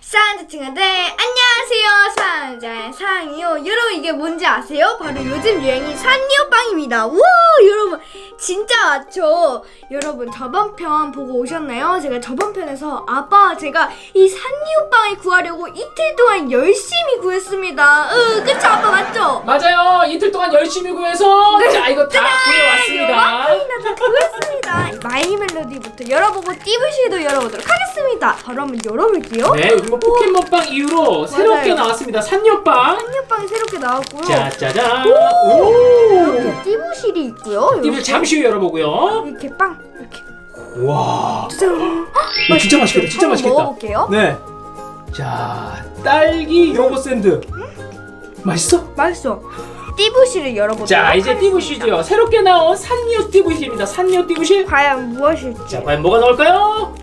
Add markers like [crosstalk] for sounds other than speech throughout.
사랑자 친구들 안녕하세요 사랑자의 사랑이요 여러분 이게 뭔지 아세요? 바로 요즘 유행이 산리오빵입니다 우와 여러분 진짜 맞죠? 여러분 저번 편 보고 오셨나요? 제가 저번 편에서 아빠 제가 이 산리오빵을 구하려고 이틀 동안 열심히 구했습니다 으 그쵸 아빠 맞죠? 맞아요. 이틀 동안 열심히 구해서 자 이거 다 구해왔습니다. 요만큼이나 다 구했습니다 마이 멜로디부터 열어보고 띠부시도 열어보도록 하겠습니다 바로 한번 열어볼게요 네, 요즘 뭐 포켓몬빵 이후로 새롭게. 나왔습니다. 산녀빵. 산리오빵이 새롭게 나왔고요 자, 짜잔. 오. 이렇게 띠부실이 있고요. 띠부 이렇게. 잠시 후에 열어보고요. 이렇게 빵 이렇게 와. 짠. 이거 진짜 맛있겠다. 진짜 한번 맛있겠다. 먹어볼게요. 네. 자, 딸기 요거 샌드. 맛있어? 맛있어. 띠부실을 열어보도록 자, 이제 하겠습니다. 띠부시죠. 새롭게 나온 산녀 띠부시입니다. 산녀 띠부시. 과연 무엇일지. 자, 과연 뭐가 나올까요?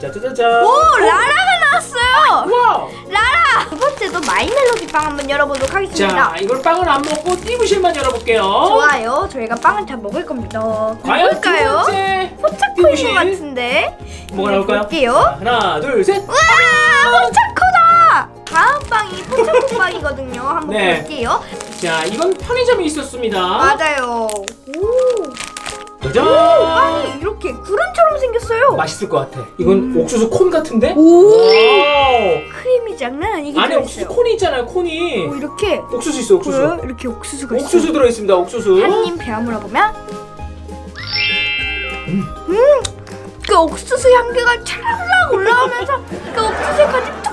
짜자자자. 오 라라가 나왔어요. 와. 라라. 두 번째도 마이 멜로디 빵 한번 열어보도록 하겠습니다. 자, 이걸 빵을 안 먹고 띠부실만 열어볼게요. 좋아요. 저희가 빵을 다 먹을 겁니다. 과연 두 뭘까요? 번째 포차코인. 것 같은데. 뭐가 나올까요? 볼게요. 자, 하나, 둘, 셋. 와 포차코다. 다음 빵이 포차코 빵이거든요. 한번 네. 볼게요. 자, 이건 편의점에 있었습니다. 맞아요. 오. 짜잔. 빵이 이렇게 구름처럼 생겼어요. 맛있을 것 같아. 이건 옥수수 콘 같은데? 음. 오. 와우. 크림이 장난 아니게 안에 옥수수 들어있어요. 콘이 있잖아요. 콘이. 오, 이렇게 옥수수 있어. 옥수수. 보여요? 이렇게 옥수수가 있어요. 옥수수 들어 있습니다. 옥수수. 한입 베어물어 보면 음. 그 옥수수 향기가 찰락 올라오면서 그 옥수수까지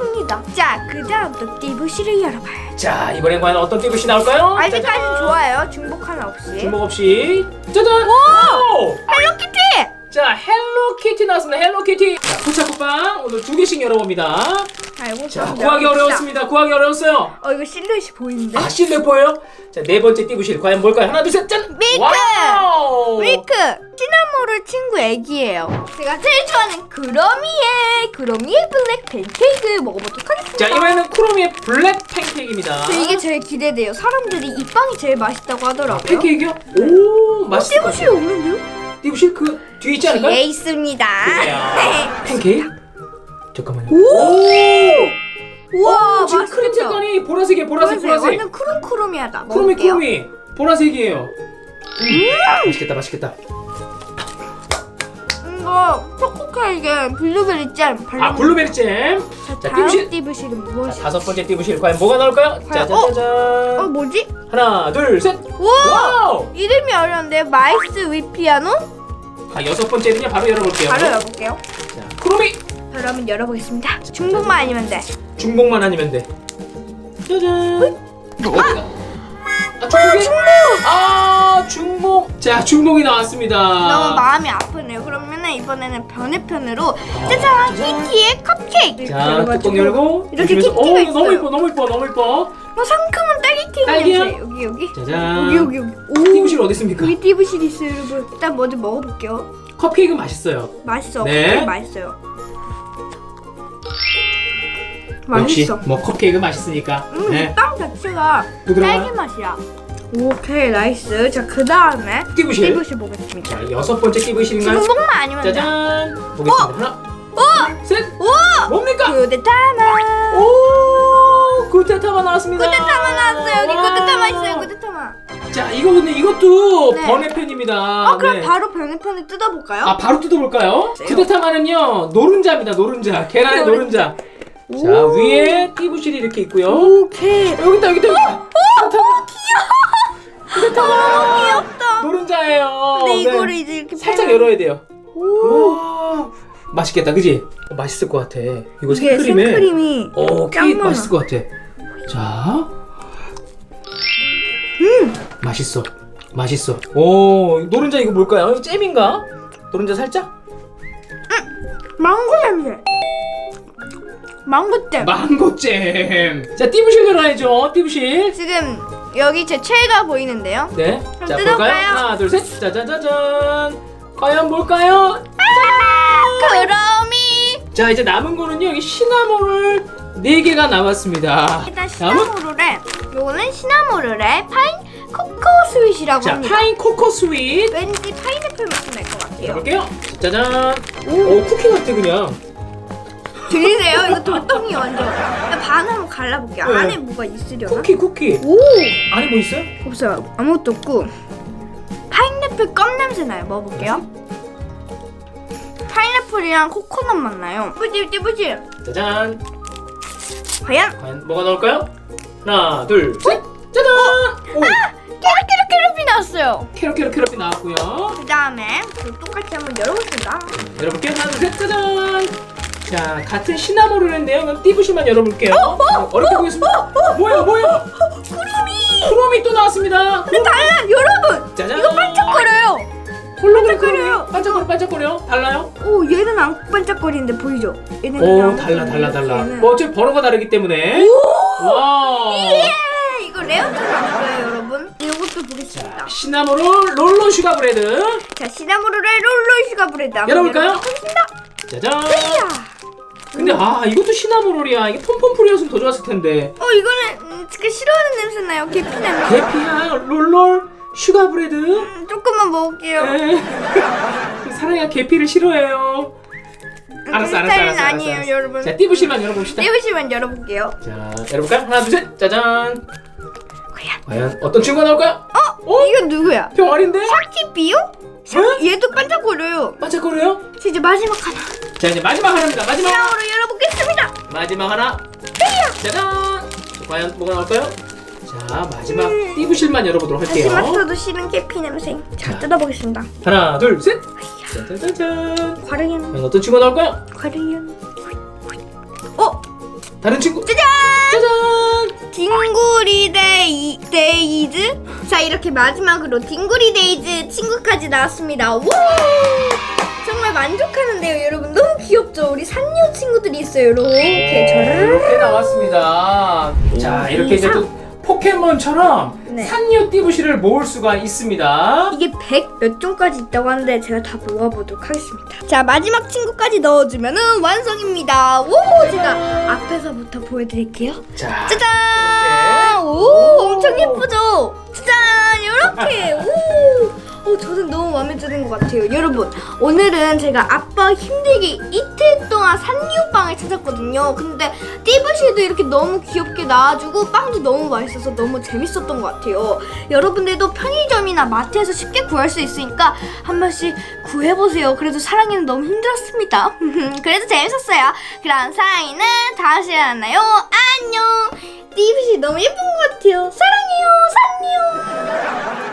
튑니다. 자, 그 다음부터 띠부시를 열어봐요. 자, 이번엔 과연 어떤 띠부시 나올까요? 아직까지 짜잔. 좋아요. 중복 하나 없이. 주먹 없이. 짜잔. 오! 오! 헬로키티! 자, 헬로키티 나왔습니다. 헬로키티. 자, 포차쿠빵 오늘 두 개씩 열어봅니다. 아이고, 자, 좀 구하기. 어려웠습니다. 구하기 어려웠어요. 어, 이거 실루엣이 보이는데? 아, 실내 보여요? 자, 네 번째 띠부실 과연 뭘까요? 하나, 둘, 셋, 짠! 밀크! 와우! 밀크! 시나모르 친구 애기예요. 제가 제일 좋아하는 그러미의 그러미의 블랙 팬케이크 먹어보도록 하겠습니다. 자, 이번에는 크로미의 블랙 팬케이크입니다. 저 이게 제일 기대돼요. 사람들이 이 빵이 제일 맛있다고 하더라고요. 팬케이크요? 오, 맛있을 것 같아요. 없는데요? 띠부실 그 뒤에 있지 않을까요? 뒤에 있습니다. 야, [laughs] 팬케이크? 잠깐만요. 오! 우와, 지금 맛있다. 크림 색깔이 보라색이에요, 보라색, 보라색. 완전 크롬크롬이하다. 먹을게요. 크로미. 보라색이에요. 음, 맛있겠다, 맛있겠다. 이거 초코케이크에 블루베리 잼 발라. 아, 블루베리 잼. 자, 자, 다음 띠부실. 띠부실은 자, 무엇이? 다섯 번째 띠부실 과연 뭐가 나올까요? 과연- 짜자자잔. 어, 뭐지? 하나, 둘, 셋. 우와! 와우! 이름이 어려운데 마이스 위 피아노? 자, 여섯 번째는요, 바로 열어볼게요. 바로 열어볼게요. 자, 크로미. 바로 한번 열어보겠습니다. 중복만 아니면 돼. 중복만 아니면 돼. 짜잔. 어디가? 아, 중복이? 아, 중복. 자, 중복이 나왔습니다. 너무 마음이 아프네요. 그러면 은 이번에는 변해편으로 짜잔 키티의 컵케이크. 자, 열어가지고 뚜껑 열고 이렇게 조심해서- 키티가 오, 있어요. 너무 이뻐, 너무 이뻐, 너무 이뻐. 뭐 상큼한 딸기 케이크 딸기요? 냄새. 여기 여기. 짜잔. 여기 여기 여기. 오. 띠부실 어디 있습니까? 여기 띠부실 있어요, 여러분. 일단 먼저 먹어볼게요. 컵케이크 맛있어요. 맛있어. 네. 네. 맛있어요. 역시 맛있어. 뭐 컵케이크 맛있으니까. 음, 네. 빵 자체가 부드러워요? 딸기 맛이야. 오케이, 나이스. 자, 그 다음에 띠부실. 띠부실 보겠습니다. 자, 여섯 번째 띠부실인가요? 중복만 아니면 돼. 짜잔. 보겠습니다. 하나, 둘, 셋. 오! 뭡니까? 구데타마. 오, 구테타마 나왔습니다. 구데타마 나왔어요. 여기 와. 구데타마 있어요. 구데타마. 자, 이거 근데 이것도 네. 번외편입니다. 어, 그럼 네. 바로 변해편을 뜯어볼까요? 아, 바로 뜯어볼까요? 네. 구테타마는요, 노른자입니다, 노른자. 계란의 노른자. 자, 오. 위에 띠부실이 이렇게 있고요. 오케이. 어, 여기 있다, 여기 있다, 여기 있다. 구테타마. 귀엽다. 노른자예요. 근데 네. 이거를 이제 이렇게 살짝 열어야 돼요. 오. 와, 맛있겠다, 그지? 어, 맛있을 것 같아. 이거 이게 생크림에. 생크림이 어, 짱 케이크 많아. 맛있을 것 같아. 자. 음. 맛있어. 맛있어. 오, 노른자 이거 뭘까요? 이거 잼인가? 노른자 살짝? 망고 냄새. 망고잼. 망고잼. 자, 띠부실 열어야죠. 띠부실. 지금 여기 제 최애가 보이는데요. 네. 그럼 자, 뜯어볼까요? 볼까요? 하나, 둘, 셋. 짜자자잔. 과연 뭘까요? 그럼이 자, 이제 남은 거는요. 여기 시나몬을 네 개가 남았습니다. 일단 남은 시나모르레 요거는 시나모르레 파인 코코 스윗이라고 자, 합니다. 파인 코코 스윗. 왠지 파인애플 맛이 날 것 같아요. 볼게요. 짜잔. 오. 오, 쿠키 같아 그냥. 들리세요? 이거 돌덩이 완전. 반 한번 갈라볼게요. 네. 안에 뭐가 있으려나? 쿠키 쿠키. 오 안에 뭐 있어요? 없어요. 아무것도 없고 파인애플 껌 냄새 나요. 먹어볼게요. 파인애플이랑 코코넛 맛 나요. 뿌지 뿌지. 짜잔. 과연 과연 뭐가 나올까요? 하나, 둘, 셋. 짜잔. 오, 캐럿캐럿 캐럿이 나왔어요. 캐럿 캐럿 캐럿이 나왔고요. 그 다음에 또 똑같이 한번. 열어볼게요. 하나, 둘, 셋. 짜잔. 자, 같은 시나모롤인데요. 그럼 띠부실만 열어볼게요. 어 렵게 보겠습니다. 뭐예요, 뭐예요? 구름이 크롬이 또 나왔습니다. 근데 달라 여러분. 짜잔. 이거 반짝거려요. 홀로그램 반짝거려요. 크롬이 반짝거려, 반짝거려. 달라요? 오 얘는 안 반짝거리는데 보이죠? 얘는 오, 그냥 달라, 달라, 달라. 얘는- 뭐 어차피 번호가 다르기 때문에. 와. 예! 이거 레어처럼 안 보여요 여러분? 이것도 보겠습니다. 자, 시나모롤 롤로 슈가 브레드. 자 시나모로의 롤러 슈가 브레드 한번 열어볼까요? 열어보겠습니다. 짜잔. 야. 근데 아, 이것도 시나모롤이야. 이게 폼폼풀이었으면 더 좋았을 텐데. 어 이거는 음, 그 싫어하는 냄새 나요. 계피 냄새. 대피야 롤롤 슈가 브레드. 음, 조금만 먹을게요. 네. [laughs] 사랑이가 계피를 싫어해요. 알았어, 그 알았어, 스타일은 알았어, 아니에요 알았어. 여러분. 자, 띠부실만 열어봅시다. 띄우시면 열어볼게요. 자, 열어볼까요? 하나, 둘, 셋. 짜잔. 과연? 과연 어떤 친구가 나올까요? 어? 어? 이건 누구야? 병아리인데? 샤키비요? 샤... 얘도 반짝거려요. 반짝거려요? 자, 이제 마지막 하나. 자, 이제 마지막 하나입니다. 마지막 하나. 처음으로 열어보겠습니다. 마지막 하나. 짜잔. 자, 과연 뭐가 나올까요? 자, 마지막 띠부실만 열어보도록 할게요. 마지막서도 싫은 계피 냄새. 자, 자. 뜯어보겠습니다. 하나, 둘, 셋. 짜자자잔. 과연 어떤 친구가 나올까요? 과르연. 어? 다른 친구. 짜잔! 짜잔. 딩구리 데이, 데이즈? 자, 이렇게 마지막으로 딩구리 데이즈 친구까지 나왔습니다. 와! 정말 만족하는데요, 여러분. 너무 귀엽죠? 우리 산요 친구들이 있어요, 이렇게. 저를. 이렇게 나왔습니다. 자, 이렇게 이제 또 포켓몬처럼 네. 산리오 띠부실을 모을 수가 있습니다. 이게 100 몇 종까지 있다고 하는데 제가 다 모아보도록 하겠습니다. 자 마지막 친구까지 넣어주면은 완성입니다. 오 제가 앞에서부터 보여드릴게요. 자, 짜잔! 오, 오. 엄청 예쁘죠? 짜잔! 이렇게 오. 어, 저는 너무 마음에 드는 것 같아요. 여러분, 오늘은 제가 아빠 힘들게 이틀 동안 산리오빵을 찾았거든요. 근데 띠부실도 이렇게 너무 귀엽게 나와주고 빵도 너무 맛있어서 너무 재밌었던 것 같아요. 여러분들도 편의점이나 마트에서 쉽게 구할 수 있으니까 한 번씩 구해보세요. 그래도 사랑이는 너무 힘들었습니다. [laughs] 그래도 재밌었어요. 그럼 사랑이는 다음 시간에 만나요. 안녕! 띠부실 너무 예쁜 것 같아요. 사랑해요, 산리오.